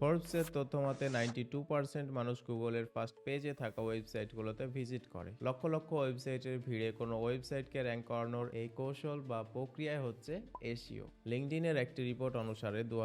ফোর্বসের তথ্য মতে ninety two percent মানুষ গুগলের ফার্স্ট পেজে থাকা ওয়েবসাইটগুলোতে ভিজিট করে। লক্ষ লক্ষ ওয়েবসাইটের ভিড়ে কোনো ওয়েবসাইটকে র্যাঙ্ক করানোর এই কৌশল বা প্রক্রিয়ায় হচ্ছে এশিও লিঙ্কডিনের একটি রিপোর্ট অনুসারে দু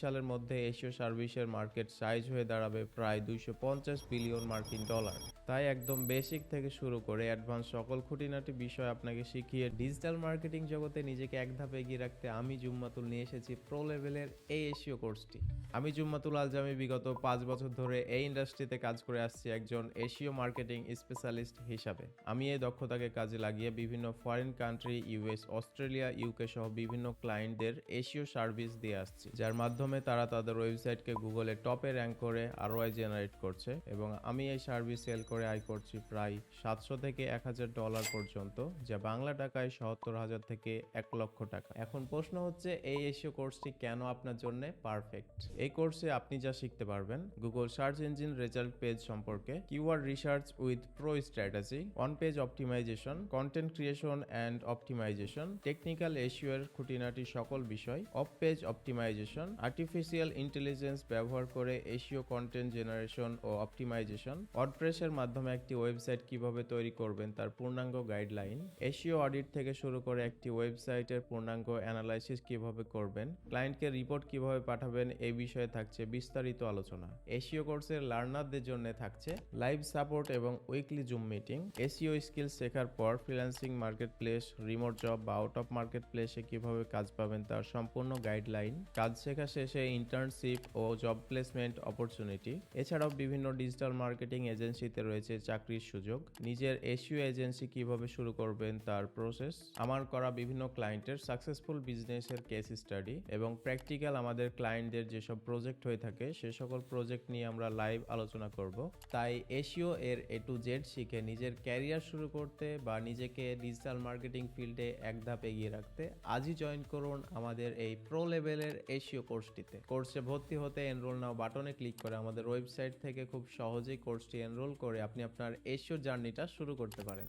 সালের মধ্যে এশিও সার্ভিসের মার্কেট সাইজ হয়ে দাঁড়াবে প্রায় দুইশো পঞ্চাশ বিলিয়ন মার্কিন ডলার। তাই একদম বেসিক থেকে শুরু করে অ্যাডভান্স সকল খুঁটিনাটি বিষয় আপনাকে শিখিয়ে ডিজিটাল মার্কেটিং জগতে নিজেকে এক ধাপ এগিয়ে রাখতে আমি জুম্মাতুল নিয়ে এসেছি প্রো লেভেলের এই এশিও কোর্সটি। আমি জুম্মাতুল আলজামি বিগত পাঁচ বছর ধরে এই ইন্ডাস্ট্রিতে কাজ করে আসছি একজন এশীয় মার্কেটিং স্পেশালিস্ট হিসাবে। আমি এই দক্ষতাকে কাজে লাগিয়ে বিভিন্ন foreign country US Australia UK সহ বিভিন্ন ক্লায়েন্টদের এশীয় সার্ভিস দিয়ে আসছি। যার মাধ্যমে তারা তাদের ওয়েবসাইটকে গুগলে টপে র্যাঙ্ক করে আরওআই জেনারেট করছে এবং আমি এই সার্ভিস সেল করে আয় করছি প্রায় সাতশো থেকে এক হাজার ডলার পর্যন্ত, যা বাংলা টাকায় সত্তর হাজার থেকে এক লক্ষ টাকা। এখন প্রশ্ন হচ্ছে, এই এশীয় কোর্সটি কেন আপনার জন্য পারফেক্ট এই কোর্সে আপনি যা শিখতে পারবেন Google search engine result page সম্পর্কে keyword research with pro strategy on page optimisation content creation and optimisation technical SEO খুঁটিনাটি সকল বিষয় off page optimisation artificial intelligence ব্যবহার করে এশিও কন্টেন্ট জেনারেশন ও অপটিমাইজেশন ওয়ার্ডপ্রেসের মাধ্যমে একটি ওয়েবসাইট কীভাবে তৈরি করবেন তার পূর্ণাঙ্গ গাইডলাইন এশিও অডিট থেকে শুরু করে একটি ওয়েবসাইটের পূর্ণাঙ্গ অ্যানালাইসিস কীভাবে করবেন ক্লায়েন্টকে রিপোর্ট কীভাবে পাঠাবেন এই বিষয়ে থাকছে বিস্তারিত আলোচনা। এশিও কোর্সের লার্নারদের জন্য থাকছে লাইভ সাপোর্ট এবং weekly Zoom meeting. SEO skill শেখার পর freelancing marketplace remote job বা আউট অফ মার্কেট প্লেসে কীভাবে কাজ পাবেন তার সম্পূর্ণ গাইডলাইন। কাজ শেখা শেষে ইন্টার্নশিপ ও জব প্লেসমেন্ট অপরচুনিটি। এছাড়াও বিভিন্ন ডিজিটাল মার্কেটিং এজেন্সিতে রয়েছে চাকরির সুযোগ। নিজের এসিও এজেন্সি কীভাবে শুরু করবেন তার প্রসেস। আমার করা বিভিন্ন ক্লায়েন্টের সাকসেসফুল বিজনেসের কেস স্টাডি এবং প্র্যাকটিক্যাল আমাদের ক্লায়েন্টদের যেসব প্রজেক্ট হয়ে থাকে, সে সকল প্রজেক্ট নিয়ে আমরা লাইভ আলোচনা করব। তাই এশিও এর এ টু জেড শিখে নিজের ক্যারিয়ার শুরু করতে বা নিজেকে ডিজিটাল মার্কেটিং ফিল্ডে এক ধাপ এগিয়ে রাখতে আজই জয়েন করুন আমাদের এই প্রো লেভেলের এশিও কোর্সটিতে। কোর্সে ভর্তি হতে এনরোল নাও বাটনে ক্লিক করে আমাদের ওয়েবসাইট থেকে খুব সহজেই কোর্সটি এনরোল করে আপনি আপনার এশিও জার্নিটা শুরু করতে পারেন।